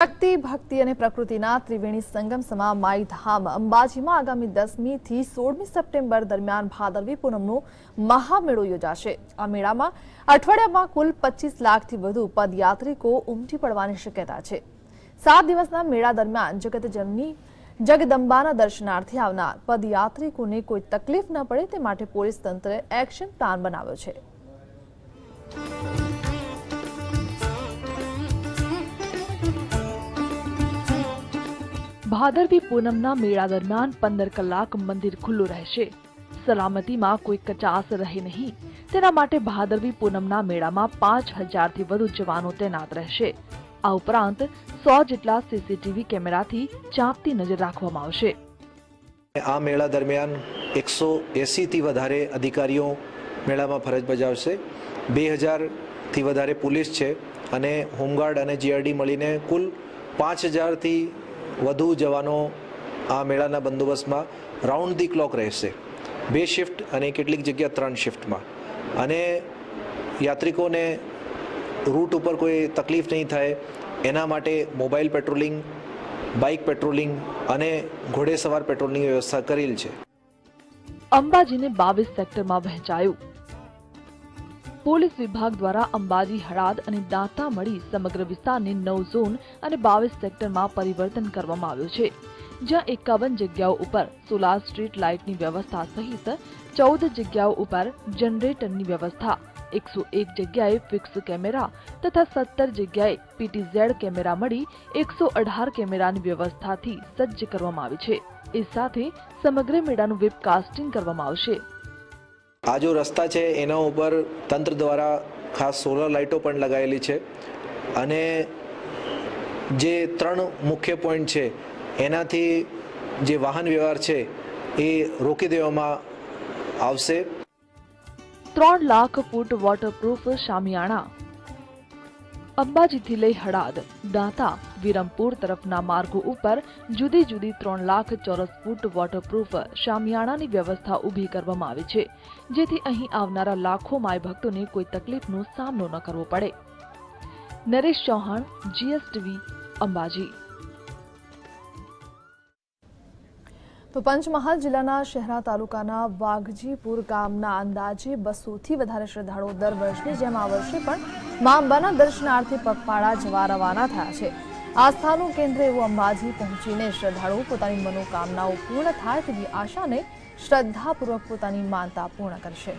શક્તિ, ભક્તિ અને પ્રકૃતિના ત્રિવેણી સંગમ સમા માઈ ધામ અંબાજીમાં આગામી દસમી થી સોળમી સપ્ટેમ્બર દરમિયાન ભાદરવી પૂનમનો મહામેળો યોજાશે. આ મેળામાં અઠવાડિયામાં કુલ પચીસ લાખથી વધુ પદયાત્રિકો ઉમટી પડવાની શક્યતા છે. સાત દિવસના મેળા દરમિયાન જગતજનની, જગદંબાના દર્શનાર્થે આવનાર પદયાત્રિકોને કોઈ તકલીફ ન પડે તે માટે પોલીસ તંત્રે એક્શન પ્લાન બનાવ્યો છે. ભાદરવી પૂનમના મેળા દરમિયાન પંદર કલાક મંદિર ખુલ્લું રહેશે. સલામતીમાં કોઈ કચાસ રહે નહીં. તેના માટે ભાદરવી પૂનમના મેળામાં પાંચ હજારથી વધુ જવાનો તૈનાત રહેશે. આ ઉપરાંત સો જેટલા સીસીટીવી કેમેરાથી ચાંપતી નજર રાખવામાં આવશે. આ મેળા દરમિયાન એકસો એંસીથી વધારે અધિકારીઓ મેળામાં ફરજ બજાવશે. બે હજારથી વધારે પોલીસ છે અને હોમગાર્ડ અને જીઆરડી મળીને કુલ પાંચ હજારથી વધુ જવાનો આ મેળાના બંદોબસ્તમાં રાઉન્ડ ધી ક્લોક રહેશે. બે શિફ્ટ અને કેટલીક જગ્યા ત્રણ શિફ્ટમાં. અને યાત્રિકોને રૂટ ઉપર કોઈ તકલીફ નહીં થાય, એના માટે મોબાઈલ પેટ્રોલિંગ, બાઇક પેટ્રોલિંગ અને ઘોડેસવાર પેટ્રોલિંગની વ્યવસ્થા કરેલ છે. અંબાજીને બાવીસ સેક્ટરમાં વહેંચાયું. પોલીસ વિભાગ દ્વારા અંબાજી હળાદ અને દાંતા મળી સમગ્ર વિસ્તારને નવ ઝોન અને બાવીસ સેક્ટરમાં પરિવર્તન કરવામાં આવ્યું છે. જ્યાં એકાવન જગ્યાઓ ઉપર સોલાર સ્ટ્રીટ લાઇટની વ્યવસ્થા સહિત ચૌદ જગ્યાઓ ઉપર જનરેટરની વ્યવસ્થા, એકસો એક જગ્યાએ ફિક્સ કેમેરા તથા સત્તર જગ્યાએ પીટીઝેડ કેમેરા મળી એકસો અઢાર કેમેરાની વ્યવસ્થાથી સજ્જ કરવામાં આવી છે. એ સાથે સમગ્ર મેળાનું વેબકાસ્ટિંગ કરવામાં આવશે. આ જો રસ્તા છે, એના ઉપર તંત્ર દ્વારા ખાસ સોલર લાઇટો પણ લગાવેલી છે. અને જે ત્રણ મુખ્ય પોઈન્ટ છે, એનાથી જે વાહન વ્યવહાર છે, એ રોકી દેવામાં આવશે. ત્રણ લાખ ફૂટ વોટરપ્રૂફ શામિયાણા અંબાજીથી લઈ હડાદ દાંતા, વિરમપુર તરફના માર્ગો ઉપર જુદી જુદી ત્રણ લાખ ચોરસ ફૂટ વોટરપ્રૂફ શામિયાણાની વ્યવસ્થા ઊભી કરવામાં આવી છે, જેથી અહીં આવનારા લાખો માય ભક્તોને કોઈ તકલીફનો સામનો ન કરવો પડે. નરેશ ચૌહાણ જીએસટીવી અંબાજી. તો પંચમહાલ જિલ્લાના શહેરા તાલુકાના વાઘજીપુર ગામના અંદાજે બસોથી વધારે શ્રદ્ધાળુઓ દર વર્ષની જેમ આ વર્ષે પણ મા અંબાના દર્શનાર્થે પગપાળા જવા રવાના થયા છે. આસ્થાનું કેન્દ્ર એવું અંબાજી પહોંચીને શ્રદ્ધાળુઓ પોતાની મનોકામનાઓ પૂર્ણ થાય તેવી આશાને શ્રદ્ધાપૂર્વક પોતાની માનતા પૂર્ણ કરશે.